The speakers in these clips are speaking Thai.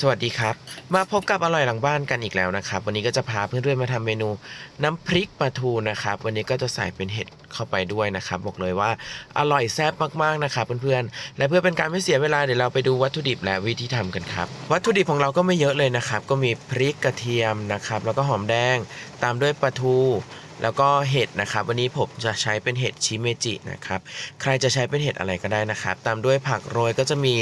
สวัสดีครับ มาพบกับอร่อยหลังบ้านกันอีกแล้วนะครับ วันนี้ก็จะพาเพื่อนๆมาทำเมนูน้ำพริกปลาทูนะครับ วันนี้ก็จะใส่เป็นเห็ดเข้าไปด้วยนะครับ บอกเลยว่าอร่อยแซ่บมากๆนะครับเพื่อนๆและเพื่อเป็นการไม่เสียเวลาเดี๋ยวเราไปดูวัตถุดิบและวิธีทำกันครับ วัตถุดิบของเราก็ไม่เยอะเลยนะครับ ก็มีพริกกระเทียมนะครับ แล้วก็หอมแดงตามด้วยปลาทู แล้วก็เห็ดนะครับ วันนี้ผมจะใช้เป็นเห็ดชิเมจินะครับ ใครจะใช้เป็นเห็ดอะไรก็ได้นะครับ ตามด้วยผักโรยก็จะมี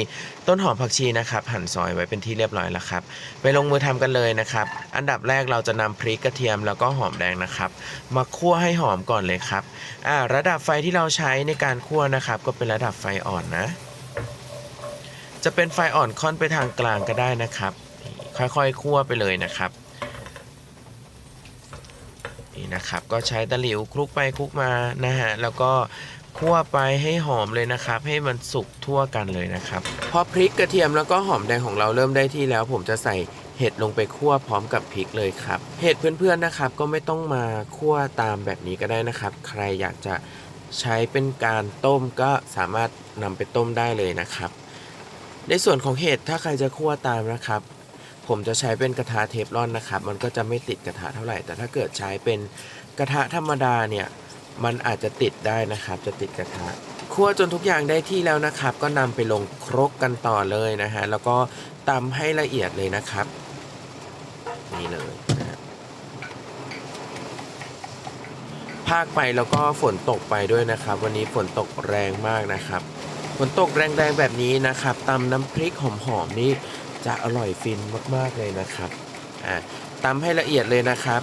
ต้นหอมผักชีนะครับ หั่นซอยไว้เป็นที่เรียบร้อยแล้วครับไปลงมือทำกันเลยนะครับ อันดับแรกเราจะนำพริกกระเทียมแล้วก็หอมแดงนะครับ มาคั่วให้หอมก่อนเลยครับอ่าระดับไฟที่เราใช้ในการคั่วนะครับ ก็เป็นระดับไฟอ่อนนะ จะเป็นไฟอ่อนค่อนไปทางกลางก็ได้นะครับ ค่อยๆคั่วไปเลยนะครับ นี่นะครับ ก็ใช้ตะหลิวคลุกไปคลุกมานะฮะแล้วก็คั่วไปให้หอมเลยนะครับ ให้มันสุกทั่วกันเลยนะครับพอพริกกระเทียมแล้วก็หอมแดงของเราเริ่มได้ที่แล้ว ผมจะใส่เห็ดลงไปคั่วพร้อมกับพริกเลยครับเห็ดเพื่อนๆนะครับ ก็ไม่ต้องมาคั่วตามแบบนี้ก็ได้นะครับ ใครอยากจะใช้เป็นการต้มก็สามารถนำไปต้มได้เลยนะครับ ในส่วนของเห็ดถ้าใครจะคั่วตามนะครับ ผมจะใช้เป็นกระทะเทฟลอนนะครับ มันก็จะไม่ติดกระทะเท่าไหร่ แต่ถ้าเกิดใช้เป็นกระทะธรรมดาเนี่ย มันอาจจะติดได้นะครับ จะติดกระทะ คั่วจนทุกอย่างได้ที่แล้วนะครับ ก็นำไปลงครกกันต่อเลยนะฮะ แล้วก็ตำให้ละเอียดเลยนะครับ นี่เลยนะภาคไปแล้วก็ฝนตกไปด้วยนะครับ วันนี้ฝนตกแรงมากนะครับ ฝนตกแรงๆแบบนี้นะครับตำน้ำพริกหอมๆนี่ จะอร่อยฟินมากๆเลยนะครับอ่าตำให้ละเอียดเลยนะครับ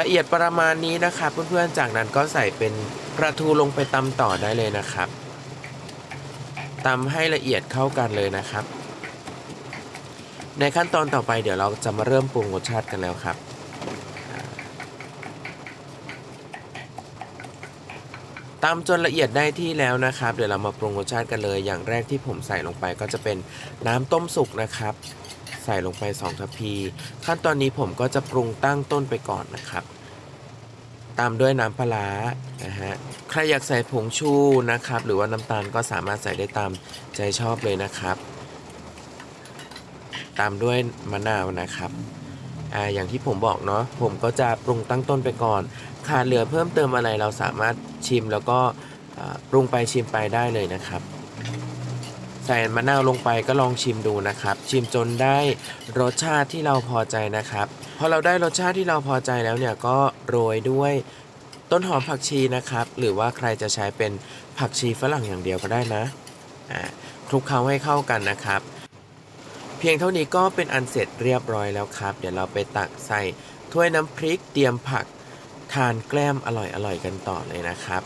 ละเอียดประมาณนี้นะครับเพื่อนๆจากนั้นก็ใส่เป็นปลาทูลงไปตำต่อได้เลยนะครับตำให้ละเอียดเข้ากันเลยนะครับ ในขั้นตอนต่อไปเดี๋ยวเราจะมาเริ่มปรุงรสชาติกันแล้วครับ ตำจนละเอียดได้ที่แล้วนะครับ เดี๋ยวเรามาปรุงรสชาติกันเลย อย่างแรกที่ผมใส่ลงไปก็จะเป็นน้ำต้มสุกนะครับ ใส่ลงไป 2 ทัพพี ขั้นตอนนี้ผมก็จะปรุงตั้งต้นไปก่อนนะครับ ตามด้วยน้ำปลานะฮะ ใครอยากใส่ผงชูนะครับ หรือว่าน้ำตาลก็สามารถใส่ได้ตามใจชอบเลยนะครับ ตามด้วยมะนาวนะครับ อ่าอย่างที่ผมบอกเนาะผมก็จะปรุงตั้งต้นไปก่อน ขาดเหลือเพิ่มเติมอะไรเราสามารถชิมแล้วก็ปรุงไปชิมไปได้เลยนะครับ ใส่มะนาวลงไปก็ลองชิมดูนะครับ ชิมจนได้รสชาติที่เราพอใจนะครับพอเราได้รสชาติที่เราพอใจแล้วเนี่ยก็โรยด้วยต้นหอมผักชีนะครับ หรือว่าใครจะใช้เป็นผักชีฝรั่งอย่างเดียวก็ได้นะคลุกเคล้าให้เข้ากันนะครับ เพียงเท่านี้ก็เป็นอันเสร็จเรียบร้อยแล้วครับ เดี๋ยวเราไปตักใส่ถ้วยน้ำพริกเตรียมผักทานแกล้มอร่อยๆกันต่อเลยนะครับ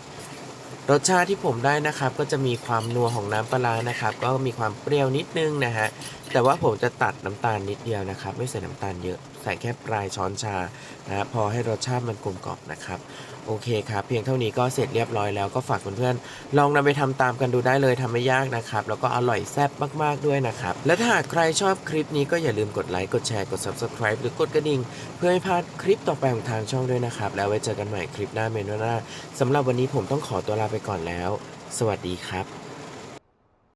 รสชาติที่ผมได้นะครับก็จะมีความนัวของน้ำปลานะครับ ก็มีความเปรี้ยวนิดนึงนะฮะแต่ว่าผมจะตัดน้ำตาลนิดเดียวนะครับ ไม่ใส่น้ำตาลเยอะใส่แค่ปลายช้อนชานะพอให้รสชาติมันกลมกล่อมนะครับโอเคครับเพียงเท่านี้ก็เสร็จเรียบร้อยแล้วก็ฝากเพื่อนๆลองนำไปทำตามกันดูได้เลยทำไม่ยากนะครับ แล้วก็อร่อยแซ่บมากๆด้วยนะครับ และถ้าหากใครชอบคลิปนี้ก็อย่าลืมกดไลค์กดแชร์กด subscribe หรือกดกระดิ่ง เพื่อไม่พลาดคลิปต่อไปของทางช่องด้วยนะครับ แล้วไว้เจอกันใหม่คลิปหน้าเมนูหน้าสำหรับวันนี้ผมต้องขอตัวลาไปก่อนแล้ว สวัสดีครับ